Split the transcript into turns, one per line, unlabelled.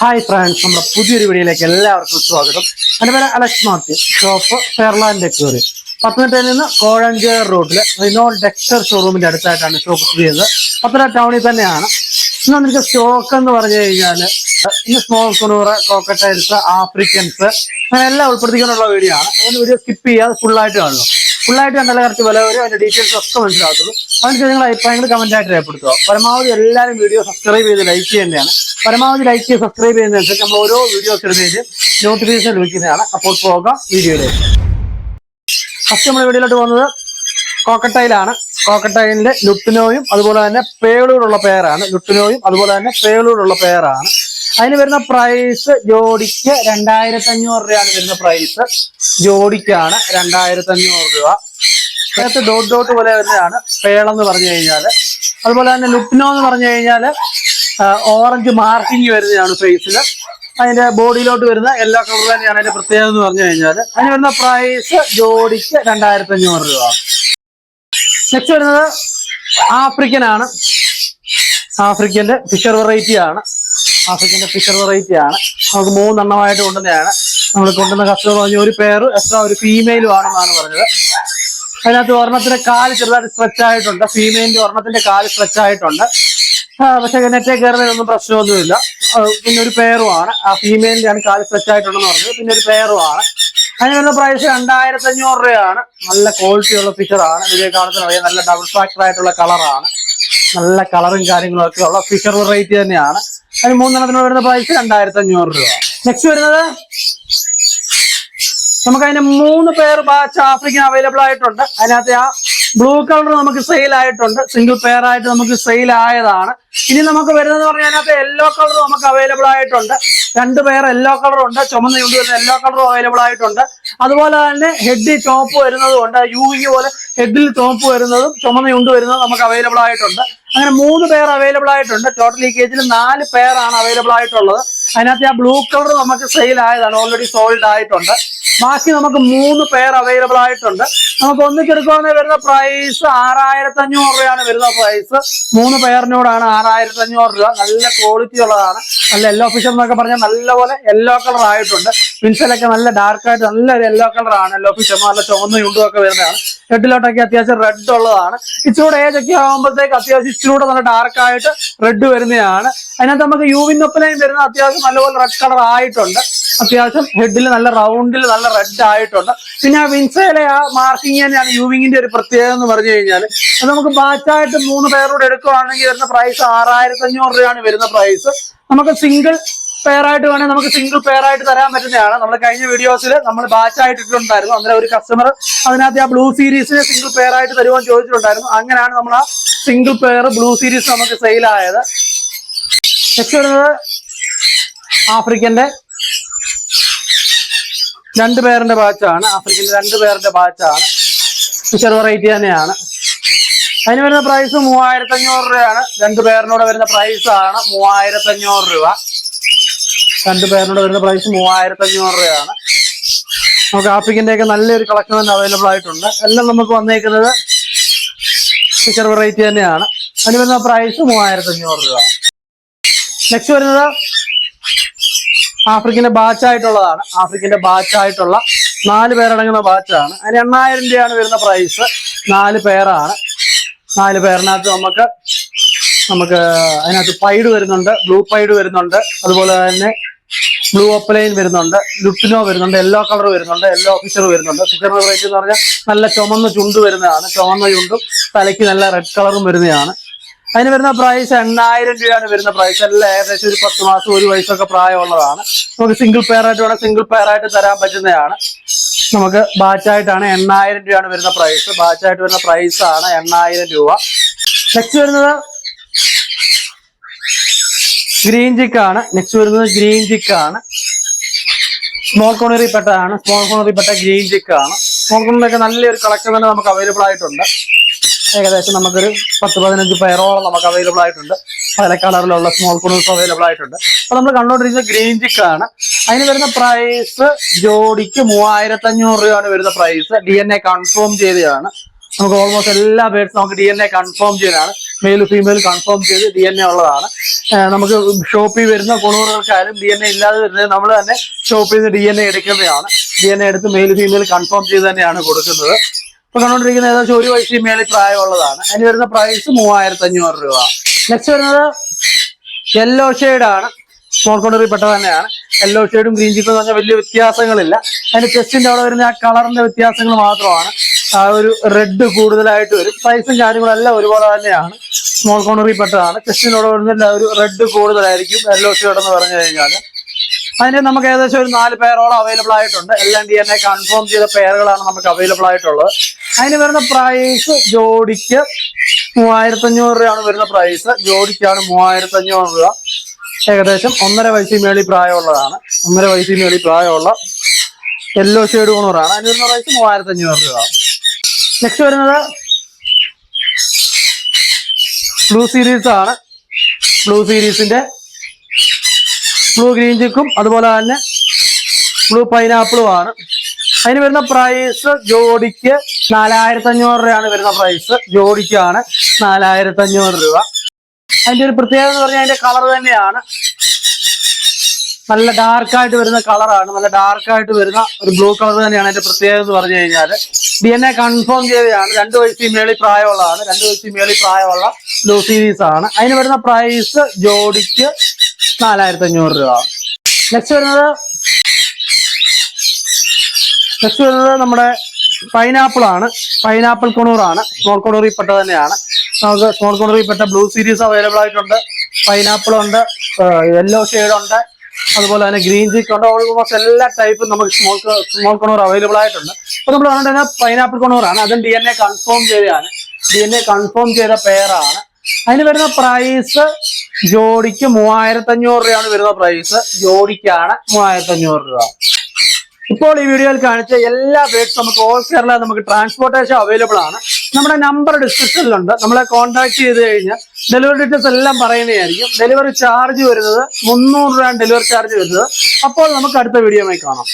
Hi friends നമ്മുടെ പുതിയൊരു വീഡിയോയിലേക്ക് എല്ലാവർക്കും സ്വാഗതം. എന്റെ പേര് അലക്സ് മാത്യു ഷോപ്പ് ഫെയർലാൻഡ് എക്യൂറി പത്തനംതിട്ടയിൽ നിന്ന് കോഴഞ്ചേർ റോഡിൽ റിനോൾ ഡെക്സ്റ്റർ ഷോറൂമിന്റെ അടുത്തായിട്ടാണ് ഷോപ്പ് സ്ഥിതി ചെയ്യുന്നത്. പത്തനംതിട്ട ടൗണിൽ തന്നെയാണ്. ഇന്ന് നമുക്ക് സ്റ്റോക്ക് എന്ന് പറഞ്ഞു കഴിഞ്ഞാൽ ഇന്ന് സ്മോൾ കുണൂറ് കോക്കട്ടൈൽസ് ആഫ്രിക്കൻസ് അങ്ങനെ എല്ലാം ഉൾപ്പെടുത്തിക്കൊണ്ടുള്ള വീഡിയോ ആണ്. അതുകൊണ്ട് വീഡിയോ സ്കിപ്പ് ചെയ്യാതെ ഫുള്ളായിട്ട് ആയിട്ട് ആയിട്ട് കണ്ടാലേ കറക്റ്റ് വില വരും അതിന്റെ ഡീറ്റെയിൽസ് ഒക്കെ മനസ്സിലാകത്തുള്ളൂ. അതിന് നിങ്ങൾ അഭിപ്രായങ്ങൾ കമന്റ് ആയിട്ട് രേഖപ്പെടുത്തുക. പരമാവധി എല്ലാവരും വീഡിയോ സബ്സ്ക്രൈബ് ചെയ്ത് ലൈക്ക് ചെയ്യേണ്ടതാണ് പരമാവധി ലൈക്ക് ചെയ്ത് സബ്സ്ക്രൈബ് ചെയ്യുന്നതനുസരിച്ച് നമ്മൾ ഓരോ വീഡിയോ ഇടുന്നതിന് നോട്ടിഫിക്കേഷൻ ലഭിക്കുന്നതാണ്. അപ്പോൾ പോകാം വീഡിയോയിലേക്ക്. ഫസ്റ്റ് നമ്മൾ വീഡിയോയിലോട്ട് പോകുന്നത് കോക്കട്ടയിലാണ്. കോക്കട്ടൈലിന്റെ ലുട്ടിനോയും അതുപോലെ തന്നെ പേളൂടുള്ള പേരാണ് ലുട്ടിനോയും അതുപോലെ തന്നെ പേളൂടുള്ള പേരാണ് അതിന് വരുന്ന പ്രൈസ് ജോഡിക്ക് രണ്ടായിരത്തി അഞ്ഞൂറ് രൂപയാണ് വരുന്ന പ്രൈസ് ജോഡിക്കാണ് രണ്ടായിരത്തി അഞ്ഞൂറ് രൂപ. അതിനകത്ത് ഡോട്ട് ഡോട്ട് പോലെ വരുന്നതാണ്. പേളെന്ന് പറഞ്ഞു കഴിഞ്ഞാൽ അതുപോലെ തന്നെ ലുപ്നോ എന്ന് പറഞ്ഞു കഴിഞ്ഞാൽ ഓറഞ്ച് മാർക്കിങ് വരുന്നതാണ് ഫേസിൽ അതിന്റെ ബോഡിയിലോട്ട് വരുന്ന എല്ലാ കളർ തന്നെയാണ് അതിന്റെ പ്രത്യേകത എന്ന് പറഞ്ഞു കഴിഞ്ഞാൽ അതിന് വരുന്ന പ്രൈസ് ജോഡിക്ക് രണ്ടായിരത്തി അഞ്ഞൂറ് രൂപ. നെക്സ്റ്റ് വരുന്നത് ആഫ്രിക്കൻ ആണ് ആഫ്രിക്കന്റെ ഫിഷർ വെറൈറ്റി ആണ്. ആഫ്രിക്കന്റെ ഫിഷർ വെറൈറ്റി ആണ്. നമുക്ക് മൂന്നെണ്ണമായിട്ട് കൊണ്ടുവന്നതാണ്. നമ്മൾ കൊണ്ടുവന്ന കസ്റ്റമർ പറഞ്ഞ ഒരു പേര് എക്സ്ട്രാ ഒരു ഫീമെയിലും ആണെന്നാണ് പറഞ്ഞത്. അതിനകത്ത് ഒരെണ്ണത്തിന്റെ കാൽ ചെറുതായിട്ട് സ്ട്രെച്ച് ആയിട്ടുണ്ട്. ഫീമെയിലിന്റെ ഒരെണ്ണത്തിന്റെ കാൽ സ്ട്രെച്ച് ആയിട്ടുണ്ട്. പക്ഷെ നെറ്റേ കയറുന്നതിനൊന്നും പ്രശ്നമൊന്നുമില്ല. പിന്നെ ഒരു പേറുമാണ് ആ ഫീമെയിലിന്റെ ആണ് കാൽ സ്ട്രെച്ച് ആയിട്ടുണ്ടെന്ന് പറഞ്ഞത്. പിന്നെ ഒരു പേറുമാണ് അതിന് വരുന്ന പ്രൈസ് രണ്ടായിരത്തി അഞ്ഞൂറ് രൂപയാണ്. നല്ല ക്വാളിറ്റിയുള്ള ഫിഷറാണ് ഇതിലെ കാണുന്ന അറിയാം നല്ല ഡബിൾ ഫാക്ടർ ആയിട്ടുള്ള കളറാണ് നല്ല കളറും കാര്യങ്ങളും ഒക്കെ ഉള്ള ഫിഷർ വെറൈറ്റി തന്നെയാണ്. അതിന് മൂന്നെണ്ണത്തിന് വരുന്ന പ്രൈസ് രണ്ടായിരത്തി അഞ്ഞൂറ് രൂപ. നെക്സ്റ്റ് വരുന്നത് നമുക്ക് അതിന് മൂന്ന് പേർ ബാച്ച് ആഫ്രിക്കൻ അവൈലബിൾ ആയിട്ടുണ്ട്. അതിനകത്ത് ആ ബ്ലൂ കളർ നമുക്ക് സെയിൽ ആയിട്ടുണ്ട്. സിംഗിൾ പെയർ ആയിട്ട് നമുക്ക് സെയിൽ ആയതാണ്. ഇനി നമുക്ക് വരുന്നത് പറഞ്ഞാൽ അതിനകത്ത് യെല്ലോ കളർ നമുക്ക് അവൈലബിൾ ആയിട്ടുണ്ട്. രണ്ട് പേർ യെല്ലോ കളർ ഉണ്ട്. ചുമന്ന കൊണ്ട് വരുന്ന യെല്ലോ കളറും അവൈലബിൾ ആയിട്ടുണ്ട്. അതുപോലെ തന്നെ ഹെഡ് ടോപ്പ് വരുന്നതും ഉണ്ട്. യു ഇ പോലെ ഹെഡിൽ തോപ്പ് വരുന്നതും ചുമന്ന യുണ്ട് വരുന്നതും നമുക്ക് അവൈലബിൾ ആയിട്ടുണ്ട്. അങ്ങനെ മൂന്ന് പേർ അവൈലബിൾ ആയിട്ടുണ്ട്. ടോട്ടൽ ഈ കേജിൽ നാല് പേരാണ് അവൈലബിൾ ആയിട്ടുള്ളത്. അതിനകത്ത് ആ ബ്ലൂ കളർ നമുക്ക് സെയിൽ ആയതാണ്. ഓൾറെഡി സോൾഡ് ആയിട്ടുണ്ട്. ബാക്കി നമുക്ക് മൂന്ന് പേർ അവൈലബിൾ ആയിട്ടുണ്ട്. നമുക്ക് ഒന്നിച്ചെടുക്കുവാണെങ്കിൽ വരുന്ന പ്രൈസ് ആറായിരത്തി അഞ്ഞൂറ് രൂപയാണ് വരുന്ന പ്രൈസ് മൂന്ന് പേരിനോടാണ് ആറായിരത്തി അഞ്ഞൂറ് രൂപ. നല്ല ക്വാളിറ്റി ഉള്ളതാണ്. നല്ല യെല്ലോ ഫിഷർ എന്നൊക്കെ പറഞ്ഞാൽ നല്ലപോലെ യെല്ലോ കളർ ആയിട്ടുണ്ട്. പിൻസലൊക്കെ നല്ല ഡാർക്കായിട്ട് നല്ല ഒരു യെല്ലോ കളർ ആണ് യെല്ലോ ഫിഷർ നല്ല ചുവന്ന യുണ്ടും ഒക്കെ വരുന്നതാണ്. റെഡിലോട്ടൊക്കെ അത്യാവശ്യം റെഡ് ഉള്ളതാണ്. ഇച്ചിരൂടെ ഏജ് ഒക്കെ ആകുമ്പോഴത്തേക്ക് അത്യാവശ്യം ഇച്ചിരൂടെ നല്ല ഡാർക്കായിട്ട് റെഡ് വരുന്നതാണ്. അതിനകത്ത് നമുക്ക് യൂവിനൊപ്പലയും വരുന്ന അത്യാവശ്യം നല്ലപോലെ റെഡ് കളർ ആയിട്ടുണ്ട്. അത്യാവശ്യം ഹെഡിൽ നല്ല റൗണ്ടിൽ നല്ല റെഡ് ആയിട്ടുണ്ട്. പിന്നെ ആ വിൻസയിലെ ആ മാർക്കിങ് തന്നെയാണ് യൂവിങ്ങിന്റെ ഒരു പ്രത്യേകത എന്ന് പറഞ്ഞു കഴിഞ്ഞാൽ അത് നമുക്ക് ബാച്ചായിട്ട് മൂന്ന് പേരോട് എടുക്കുകയാണെങ്കിൽ വരുന്ന പ്രൈസ് ആറായിരത്തി അഞ്ഞൂറ് രൂപയാണ് വരുന്ന പ്രൈസ് നമുക്ക് സിംഗിൾ പെയർ ആയിട്ട് വേണമെങ്കിൽ നമുക്ക് സിംഗിൾ പെയർ ആയിട്ട് തരാൻ പറ്റുന്നതാണ്. നമ്മൾ കഴിഞ്ഞ വീഡിയോസിൽ നമ്മൾ ബാച്ച് ആയിട്ട് ഇട്ടിട്ടുണ്ടായിരുന്നു അന്നേരം ഒരു കസ്റ്റമർ അതിനകത്ത് ആ ബ്ലൂ സീരീസിന് സിംഗിൾ പെയർ ആയിട്ട് തരുവാൻ ചോദിച്ചിട്ടുണ്ടായിരുന്നു. അങ്ങനെയാണ് നമ്മൾ ആ സിംഗിൾ പെയർ ബ്ലൂ സീരീസ് നമുക്ക് സെയിൽ ആയത്. നെക്സ്റ്റ് വരുന്നത് ആഫ്രിക്കന്റെ രണ്ട് പേരിന്റെ ബാച്ചാണ് ആഫ്രിക്കന്റെ രണ്ട് പേരിന്റെ ബാച്ചാണ് ഫിഷർ വെറൈറ്റി തന്നെയാണ്. അതിന് വരുന്ന പ്രൈസ് മൂവായിരത്തി അഞ്ഞൂറ് രൂപയാണ്. രണ്ട് പേരിനോട് വരുന്ന പ്രൈസാണ് മൂവായിരത്തി അഞ്ഞൂറ് രൂപ. രണ്ട് പേരിനോട് വരുന്ന പ്രൈസ് മൂവായിരത്തി അഞ്ഞൂറ് രൂപയാണ്. നമുക്ക് ആപ്പിക്കിന്റെ ഒക്കെ നല്ലൊരു കളക്ഷൻ തന്നെ അവൈലബിൾ ആയിട്ടുണ്ട്. എല്ലാം നമുക്ക് വന്നേക്കുന്നത് ഫിഷർ വെറൈറ്റി തന്നെയാണ്. അതിന് വരുന്ന പ്രൈസ് മൂവായിരത്തി അഞ്ഞൂറ് രൂപ. നെക്സ്റ്റ് വരുന്നത് ആഫ്രിക്കന്റെ ബാച്ചായിട്ടുള്ളതാണ് ആഫ്രിക്കന്റെ ബാച്ച് ആയിട്ടുള്ള നാല് പേരടങ്ങുന്ന ബാച്ചാണ് അതിന് എണ്ണായിരം രൂപയാണ് വരുന്ന പ്രൈസ് നാല് പേരാണ്. നാല് പേരിനകത്ത് നമുക്ക് നമുക്ക് അതിനകത്ത് പൈഡ് വരുന്നുണ്ട്. ബ്ലൂ പൈഡ് വരുന്നുണ്ട്. അതുപോലെ തന്നെ ബ്ലൂ ഓപ്പലൈൻ വരുന്നുണ്ട് ലുട്ടിനോ വരുന്നുണ്ട് യെല്ലോ കളർ വരുന്നുണ്ട് യെല്ലോ ഓഫീസർ വരുന്നുണ്ട്. ഫിഷർ വെറൈറ്റി എന്ന് പറഞ്ഞാൽ നല്ല ചുമന്ന ചുണ്ട് വരുന്നതാണ് ചുമന്ന ചുണ്ടും തലയ്ക്ക് നല്ല റെഡ് കളറും വരുന്നതാണ്. അതിന് വരുന്ന പ്രൈസ് എണ്ണായിരം രൂപയാണ് വരുന്ന പ്രൈസ് എല്ലാം ഏകദേശം ഒരു പത്ത് മാസം ഒരു വയസ്സൊക്കെ പ്രായമുള്ളതാണ്. നമുക്ക് സിംഗിൾ പെയർ ആയിട്ട് വേണം സിംഗിൾ പെയർ ആയിട്ട് തരാൻ പറ്റുന്നതാണ്. നമുക്ക് ബാച്ചായിട്ടാണ് എണ്ണായിരം രൂപയാണ് വരുന്ന പ്രൈസ് ബാച്ചായിട്ട് വരുന്ന പ്രൈസാണ് എണ്ണായിരം രൂപ. നെക്സ്റ്റ് വരുന്നത് ഗ്രീൻ ചിക്കാണ് നെക്സ്റ്റ് വരുന്നത് ഗ്രീൻ ചിക്കാണ് സ്മോൾ കോണറി പെട്ടതാണ്. സ്മോൾ കോണറി പെട്ട ഗ്രീൻ ചിക്കാണ് സ്മോൾ കോണറിലൊക്കെ നല്ലൊരു കളക്ഷൻ തന്നെ നമുക്ക് അവൈലബിൾ ആയിട്ടുണ്ട്. ഏകദേശം നമുക്കൊരു പത്ത് പതിനഞ്ച് പേരോളം നമുക്ക് അവൈലബിൾ ആയിട്ടുണ്ട്. പല കളറിലുള്ള സ്മോൾ കോണേഴ്സ് അവൈലബിൾ ആയിട്ടുണ്ട്. അപ്പൊ നമ്മൾ കണ്ടുകൊണ്ടിരിക്കുന്നത് ഗ്രീൻ ചിക്കാണ് അതിന് വരുന്ന പ്രൈസ് ജോഡിക്ക് മൂവായിരത്തി അഞ്ഞൂറ് രൂപയാണ് വരുന്ന price D N A confirm ചെയ്തതാണ്. നമുക്ക് ഓൾമോസ്റ്റ് എല്ലാ ബേഡ്സും നമുക്ക് ഡി എൻ എ കൺഫേം ചെയ്യാനാണ് മെയിൽ ഫീമെയിൽ കൺഫേം ചെയ്ത് ഡി എൻ എ ഉള്ളതാണ്. നമുക്ക് ഷോപ്പിൽ വരുന്ന കുണൂറുകൾക്കായാലും ഡി എൻ എ ഇല്ലാതെ വരുന്നത് നമ്മൾ തന്നെ ഷോപ്പിൽ നിന്ന് ഡി എൻ എ എടുക്കുന്നതാണ്. ഡി എൻ എ എടുത്ത് മെയിൽ ഫീമെയിൽ കൺഫേം ചെയ്ത് തന്നെയാണ് കൊടുക്കുന്നത്. ഇപ്പൊ കണ്ടുകൊണ്ടിരിക്കുന്ന ഏകദേശം ഒരു വയസ്സിൽ മേളിൽ പ്രായമുള്ളതാണ്. അതിന് വരുന്ന പ്രൈസ് മൂവായിരത്തി അഞ്ഞൂറ് രൂപ. നെക്സ്റ്റ് വരുന്നത് യെല്ലോ ഷെയ്ഡാണ് സ്മോൾ കോണ്ടറി പെട്ട തന്നെയാണ്. യെല്ലോ ഷെയ്ഡും ഗ്രീൻ ചിപ്പും പറഞ്ഞാൽ വലിയ വ്യത്യാസങ്ങളില്ല. അതിന്റെ ചെസ്റ്റിന്റെ അവിടെ വരുന്ന ആ കളറിന്റെ വ്യത്യാസങ്ങൾ മാത്രമാണ്. ആ ഒരു റെഡ് കൂടുതലായിട്ട് വരും. സൈസും കാര്യങ്ങളും എല്ലാം ഒരുപോലെ തന്നെയാണ്. സ്മോൾ കോണറി പെട്ടതാണ്. ക്രിസ്റ്റിനോട് വരുന്നില്ല വരുന്ന ഒരു റെഡ് കൂടുതലായിരിക്കും. എല്ലോ ഷേഡ് എന്ന് പറഞ്ഞു കഴിഞ്ഞാൽ അതിന് നമുക്ക് ഏകദേശം ഒരു നാല് പേരോളം അവൈലബിൾ ആയിട്ടുണ്ട്. എല്ലാം ഡി എൻ എ കൺഫേം ചെയ്ത പേരുകളാണ് നമുക്ക് അവൈലബിൾ ആയിട്ടുള്ളത്. അതിന് വരുന്ന പ്രൈസ് ജോഡിക്ക് മൂവായിരത്തി അഞ്ഞൂറ് രൂപയാണ് വരുന്ന പ്രൈസ് ജോഡിക്കാണ് മൂവായിരത്തി അഞ്ഞൂറ് രൂപ. ഏകദേശം ഒന്നര വയസ്സിൽ മേളി പ്രായമുള്ളതാണ്. ഒന്നര വയസ്സിൽ മേളി പ്രായമുള്ള യെല്ലോ ഷേഡ് കൊണൂറാണ് അതിന് വരുന്ന പ്രൈസ് മൂവായിരത്തി അഞ്ഞൂറ് രൂപ. നെക്സ്റ്റ് വരുന്നത് ബ്ലൂ സീരീസ് ആണ്. ബ്ലൂ സീരീസിന്റെ ബ്ലൂ ഗ്രീൻ ചിക്കും അതുപോലെ തന്നെ ബ്ലൂ പൈനാപ്പിളും ആണ്. അതിന് വരുന്ന പ്രൈസ് ജോഡിക്ക് നാലായിരത്തി അഞ്ഞൂറ് രൂപയാണ് വരുന്ന പ്രൈസ് ജോഡിക്കാണ് നാലായിരത്തി അഞ്ഞൂറ് രൂപ. അതിന്റെ ഒരു പ്രത്യേകത എന്ന് പറഞ്ഞാൽ അതിന്റെ കളർ തന്നെയാണ്. നല്ല ഡാർക്കായിട്ട് വരുന്ന കളറാണ് നല്ല ഡാർക്കായിട്ട് വരുന്ന ഒരു ബ്ലൂ കളർ തന്നെയാണ് അതിന്റെ പ്രത്യേകത എന്ന് പറഞ്ഞു കഴിഞ്ഞാൽ ഡി എൻ എ കൺഫേം ചെയ്തതാണ്. രണ്ട് വയസ്സിൽ മേളി പ്രായമുള്ളതാണ്. രണ്ട് വയസ്സിൽ മേളി പ്രായമുള്ള ബ്ലൂ സീരീസ് ആണ്. അതിന് വരുന്ന പ്രൈസ് ജോഡിക്ക് നാലായിരത്തി അഞ്ഞൂറ് രൂപ. നെക്സ്റ്റ് വരുന്നത് നെക്സ്റ്റ് വരുന്നത് നമ്മുടെ പൈനാപ്പിൾ ആണ്. പൈനാപ്പിൾ കൊണൂറാണ് സ്മോൾ കൊണൂറിൽ പെട്ടത് തന്നെയാണ്. നമുക്ക് സ്മോൾ കൊണൂറിൽ പെട്ട ബ്ലൂ സീരീസ് അവൈലബിൾ ആയിട്ടുണ്ട്. പൈനാപ്പിൾ ഉണ്ട്. യെല്ലോ ഷെയ്ഡ് ഉണ്ട്. അതുപോലെ തന്നെ ഗ്രീൻ ചീക്ക് ഉണ്ട് ഓൾമോസ്റ്റ് എല്ലാ ടൈപ്പും നമുക്ക് സ്മോൾ സ്മോൾ കൊണൂർ അവൈലബിൾ ആയിട്ടുണ്ട്. അപ്പൊ നമ്മൾ പറഞ്ഞിട്ടുണ്ടെങ്കിൽ പൈനാപ്പിൾ കൊണൂറാണ് അതും ഡി എൻ എ കൺഫേം ചെയ്തതാണ്. ഡി എൻ എ കൺഫേം ചെയ്ത പെയറാണ് അതിന് വരുന്ന പ്രൈസ് ജോഡിക്ക് മൂവായിരത്തി അഞ്ഞൂറ് രൂപയാണ് വരുന്ന പ്രൈസ് ജോഡിക്കാണ് മൂവായിരത്തി അഞ്ഞൂറ് രൂപ. ഇപ്പോൾ ഈ വീഡിയോയിൽ കാണിച്ച എല്ലാ ബേഡ്സും നമുക്ക് ഓൾ കേരള നമുക്ക് ട്രാൻസ്പോർട്ടേഷൻ അവൈലബിൾ ആണ്. നമ്മുടെ നമ്പർ ഡിസ്ക്രിപ്ഷനിലുണ്ട് നമ്മളെ കോൺടാക്ട് ചെയ്ത് കഴിഞ്ഞാൽ ഡെലിവറി ഡീറ്റെയിൽസ് എല്ലാം പറയുന്നതായിരിക്കും. ഡെലിവറി ചാർജ് വരുന്നത് മുന്നൂറ് രൂപയാണ് ഡെലിവറി ചാർജ് വരുന്നത്. അപ്പോൾ നമുക്ക് അടുത്ത വീഡിയോമായി കാണാം.